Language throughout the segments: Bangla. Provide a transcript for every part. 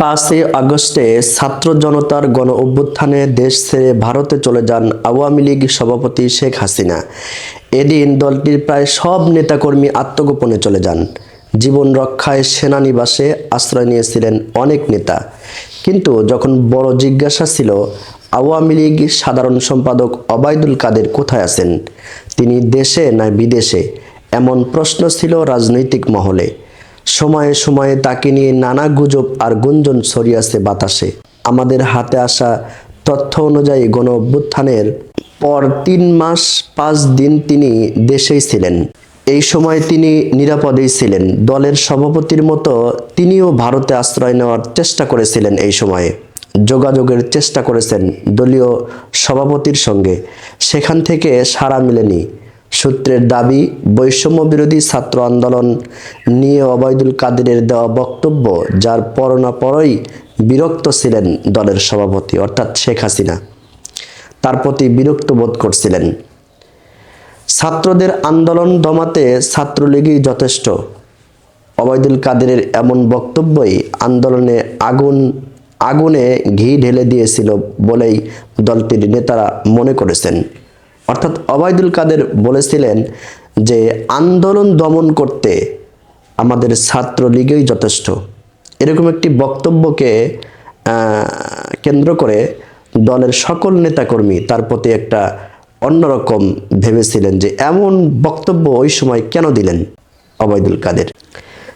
পাঁচই আগস্টে ছাত্র জনতার গণ অভ্যুত্থানে দেশ ছেড়ে ভারতে চলে যান আওয়ামী লীগ সভাপতি শেখ হাসিনা। এদিন দলটির প্রায় সব নেতাকর্মী আত্মগোপনে চলে যান। জীবন রক্ষায় সেনানিবাসে আশ্রয় নিয়েছিলেন অনেক নেতা। কিন্তু যখন বড় জিজ্ঞাসা ছিল, আওয়ামী লীগ সাধারণ সম্পাদক অবায়দুল কাদের কোথায় আছেন? তিনি দেশে না বিদেশে? এমন প্রশ্ন ছিল রাজনৈতিক মহলে। সময়ে সময়ে তাকে নিয়ে নানা গুজব আর গুঞ্জন ছড়িয়েছে বাতাসে। আমাদের হাতে আসা তথ্য অনুযায়ী গণ অভ্যুত্থানের পর তিন মাস পাঁচ দিন তিনি দেশেই ছিলেন। এই সময় তিনি নিরাপদেই ছিলেন। দলের সভাপতির মতো তিনিও ভারতে আশ্রয় নেওয়ার চেষ্টা করেছিলেন এই সময়ে। যোগাযোগের চেষ্টা করেছেন দলীয় সভাপতির সঙ্গে। সেখান থেকে সাড়া মেলেনি। সূত্রের দাবি বৈষম্য বিরোধী ছাত্র আন্দোলন নিয়ে অবৈদুল কাদেরের দেওয়া বক্তব্য, যার পর না পরই বিরক্ত ছিলেন দলের সভাপতি, অর্থাৎ শেখ হাসিনা। তার প্রতি বিরক্ত বোধ করছিলেন। ছাত্রদের আন্দোলন দমাতে ছাত্রলীগই যথেষ্ট। অবৈদুল কাদেরের এমন বক্তব্যই আন্দোলনে আগুন, আগুনে ঘি ঢেলে দিয়েছিল বলেই দলটির নেতারা মনে করেছেন। অর্থাৎ অবায়দুল কাদের বলেছিলেন যে আন্দোলন দমন করতে আমাদের ছাত্রলীগই যথেষ্ট। এরকম একটি বক্তব্যকে কেন্দ্র করে দলের সকল নেতাকর্মী তার প্রতি একটা অন্যরকম ভেবেছিলেন যে এমন বক্তব্য ওই সময় কেন দিলেন অবৈদুল কাদের।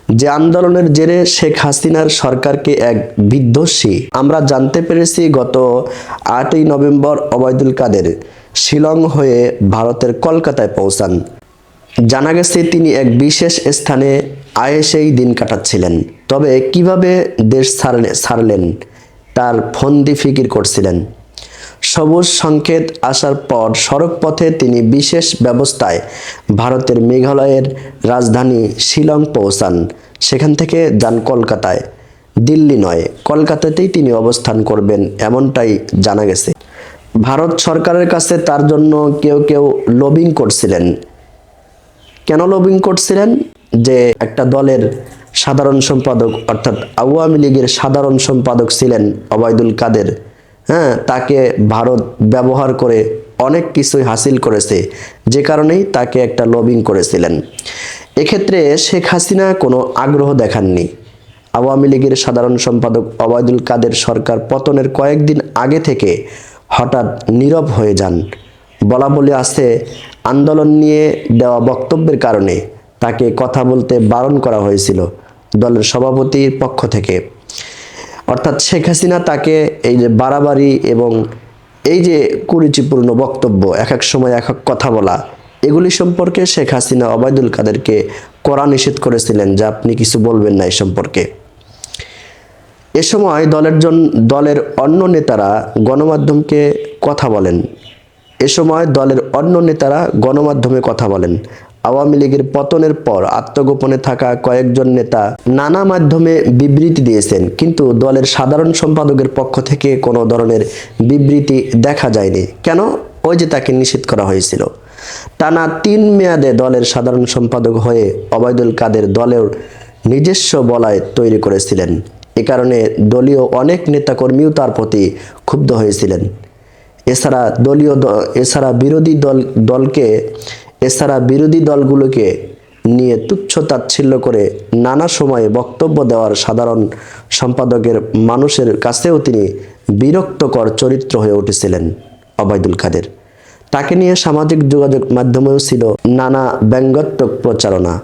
যে আন্দোলনের জেরে শেখ হাসিনার সরকারকে এক বিধ্বসী। আমরা জানতে পেরেছি গত আটই নভেম্বর অবৈদুল কাদের শিলং হয়ে ভারতের কলকাতায় পৌঁছান। জানা গেছে তিনি এক বিশেষ স্থানে আয়েসেই দিন কাটাচ্ছিলেন। তবে কীভাবে দেশ ছাড়লে ছাড়লেন তার ফন্দি ফিকির করছিলেন। সবুজ সংকেত আসার পর সড়ক পথে তিনি বিশেষ ব্যবস্থায় ভারতের মেঘালয়ের রাজধানী শিলং পৌঁছান। সেখান থেকে যান কলকাতায়। দিল্লি নয়, কলকাতাতেই তিনি অবস্থান করবেন এমনটাই জানা গেছে। ভারত সরকারের কাছে তার জন্য কেউ কেউ লবিং করছিলেন। কেন লবিং করছিলেন? যে একটা দলের সাধারণ সম্পাদক, অর্থাৎ আওয়ামী লীগের সাধারণ সম্পাদক ছিলেন অবায়দুল কাদের। হ্যাঁ তাকে ভারত ব্যবহার করে অনেক কিছুই হাসিল করেছে। যে কারণেই তাকে একটা লবিং করেছিলেন। এক্ষেত্রে শেখ হাসিনা কোনো আগ্রহ দেখাননি। আওয়ামী লীগের সাধারণ সম্পাদক অবায়দুল কাদের সরকার পতনের কয়েকদিন আগে থেকে হঠাৎ নীরব হয়ে যান। বলা বলে আছে, আন্দোলন নিয়ে দেওয়া বক্তব্যের কারণে তাকে কথা বলতে বারণ করা হয়েছিল দলের সভাপতির পক্ষ থেকে। অর্থাৎ শেখ হাসিনা তাকে এই যে বাড়াবাড়ি এবং এই যে কুরুচিপূর্ণ বক্তব্য, এক এক সময় এক এক কথা বলা, এগুলি সম্পর্কে শেখ হাসিনা অবায়দুল কাদেরকে কড়া নিষেধ করেছিলেন যে আপনি কিছু বলবেন না এই সম্পর্কে। এ সময় দলের জন, দলের অন্য নেতারা গণমাধ্যমকে কথা বলেন। এ সময় দলের অন্য নেতারা গণমাধ্যমে কথা বলেন। আওয়ামী লীগের পতনের পর আত্মগোপনে থাকা কয়েকজন নেতা নানা মাধ্যমে বিবৃতি দিয়েছেন, কিন্তু দলের সাধারণ সম্পাদকের পক্ষ থেকে কোনো ধরনের বিবৃতি দেখা যায়নি। কেন? ওই যে তাকে নিষেধ করা হয়েছিল। টানা তিন মেয়াদে দলের সাধারণ সম্পাদক হয়ে অবৈদুল কাদের দলের নিজস্ব বলায় তৈরি করেছিলেন। এ কারণে দলীয় অনেক নেতাকর্মীও তার প্রতি ক্ষুব্ধ হয়েছিলেন। এছাড়া দলীয় এছাড়া বিরোধী দল দলকে এছাড়া বিরোধী দলগুলোকে নিয়ে তুচ্ছ তাচ্ছিল্য করে নানা সময়ে বক্তব্য দেওয়ার সাধারণ সম্পাদকের মানুষের কাছেও তিনি বিরক্তকর চরিত্র হয়ে উঠেছিলেন অবায়দুল কাদের। তাকে নিয়ে সামাজিক যোগাযোগ মাধ্যমেও ছিল নানা ব্যঙ্গাত্মক প্রচারণা।